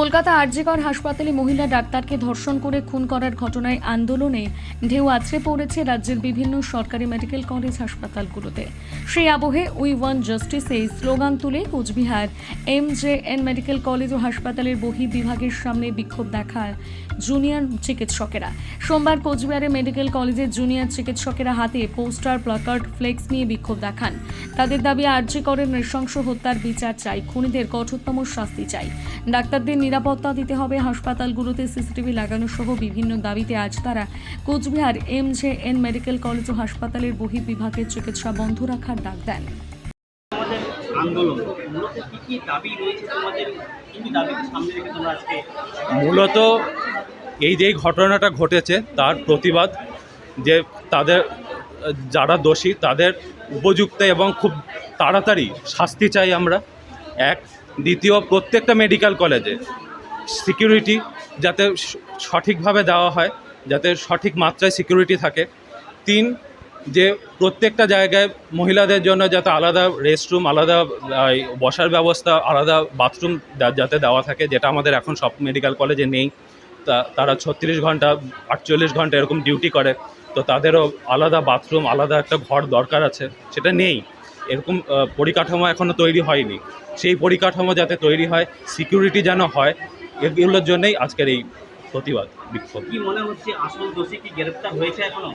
কলকাতা আরজিকর হাসপাতালে মহিলা ডাক্তারকে ধর্ষণ করে খুন করার ঘটনায় আন্দোলনে ঢেউ আছড়ে পড়েছে রাজ্যের বিভিন্ন সরকারি মেডিকেল কলেজ হাসপাতালগুলোতে। সেই আবহে উই ওয়ান জাস্টিস এই স্লোগান তুলে Cooch Behar. M J N medical college ও হাসপাতালের বহি বিভাগের সামনে বিক্ষোভ দেখায় জুনিয়র চিকিৎসকেরা। সোমবার কোচবিহারে মেডিকেল কলেজের জুনিয়র চিকিৎসকেরা হাতে পোস্টার, প্লাকার্ড, ফ্লেক্স নিয়ে বিক্ষোভ দেখান। তাদের দাবি আর্জি নৃশংস হত্যার বিচার চাই, খুনিদের কঠোরতম শাস্তি চাই। ডাক্তারদের নিরাপত্তা দিতে হবে। হাসপাতালগুলোতে সিসিটিভি লাগানো সহ বিভিন্ন দাবিতে আজ তারা Cooch Behar M J N medical college ও হাসপাতালের বহির্বিভাগের চিকিৎসা বন্ধ রাখার ডাক দেন। আন্দোলন মূলত কি কি দাবি রয়েছে তোমাদের? কি কি সামনে রেখে তোমরা আজকে মূলত এই যে ঘটনাটা ঘটেছে তার প্রতিবাদ যে তাদের যারা দোষী তাদের উপযুক্ত এবং খুব তাড়াতাড়ি শাস্তি চাই আমরা। এক দ্বিতীয় প্রত্যেকটা মেডিকেল কলেজে সিকিউরিটি যাতে সঠিকভাবে দেওয়া হয়, যাতে সঠিক মাত্রায় সিকিউরিটি থাকে। তিন, যে প্রত্যেকটা জায়গায় মহিলাদের জন্য যাতে আলাদা রেস্টরুম আলাদা বসার ব্যবস্থা, আলাদা বাথরুম যাতে দেওয়া থাকে, যেটা আমাদের এখন সব মেডিকেল কলেজে নেই। তারা ছত্রিশ ঘণ্টা, আটচল্লিশ ঘণ্টা এরকম ডিউটি করে। তো তাদেরও আলাদা বাথরুম আলাদা একটা ঘর দরকার আছে, সেটা নেই। এরকম পরিকাঠামো এখনও তৈরি হয়নি। সেই পরিকাঠামো যাতে তৈরি হয় সিকিউরিটি যেন হয়, এগুলোর জন্যই আজকের এই প্রতিবাদ, বিক্ষোভ। কি মনে হচ্ছে আসল দোষী কি গ্রেপ্তার হয়েছে এখনও?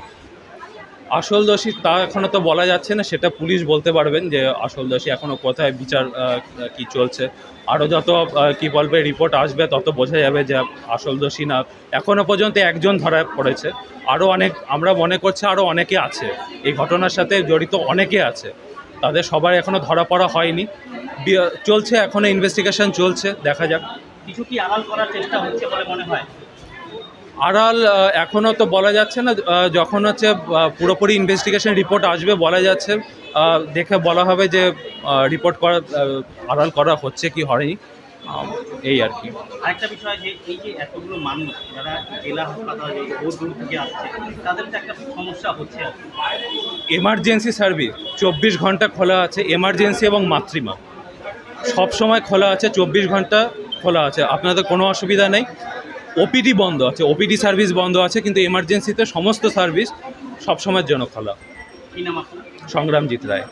আসল দোষী তা এখনও তো বলা যাচ্ছে না, সেটা পুলিশ বলতে পারবেন যে আসল দোষী এখনও কোথায়, বিচার কি চলছে। আরও যত কি বলবে রিপোর্ট আসবে, তত বোঝা যাবে যে আসল দোষী না। এখনও পর্যন্ত একজন ধরা পড়েছে। আরও অনেক, আমরা মনে করছি আরও অনেকে আছে। এই ঘটনার সাথে জড়িত অনেকে আছে। তাদের সবার এখনও ধরা পড়া হয়নি। চলছে এখনও ইনভেস্টিগেশন চলছে, দেখা যাক। কিছু কি আড়াল করার চেষ্টা হচ্ছে বলে মনে হয়? আড়াল এখনও তো বলা যাচ্ছে না যখন হচ্ছে পুরোপুরি ইনভেস্টিগেশন রিপোর্ট আসবে বলা যাচ্ছে দেখে বলা হবে যে রিপোর্ট করা আড়াল করা হচ্ছে কি হয়নি এই আর কি। আরেকটা বিষয় যে এই যে এতগুলো মানুষ যারা জেলা হাসপাতালে দূর থেকে আসছে তাদের তো একটা সমস্যা হচ্ছে এমার্জেন্সি সার্ভিস চব্বিশ ঘণ্টা খোলা আছে এমার্জেন্সি এবং মাতৃমা। সব সময় খোলা আছে চব্বিশ ঘণ্টা খোলা আছে। আপনাদের কোনো অসুবিধা নেই। ওপিডি বন্ধ আছে ওপিডি সার্ভিস বন্ধ আছে কিন্তু এমার্জেন্সিতে সমস্ত সার্ভিস সবসময়ের জন্য খোলা। সংগ্রামজিৎ রায়।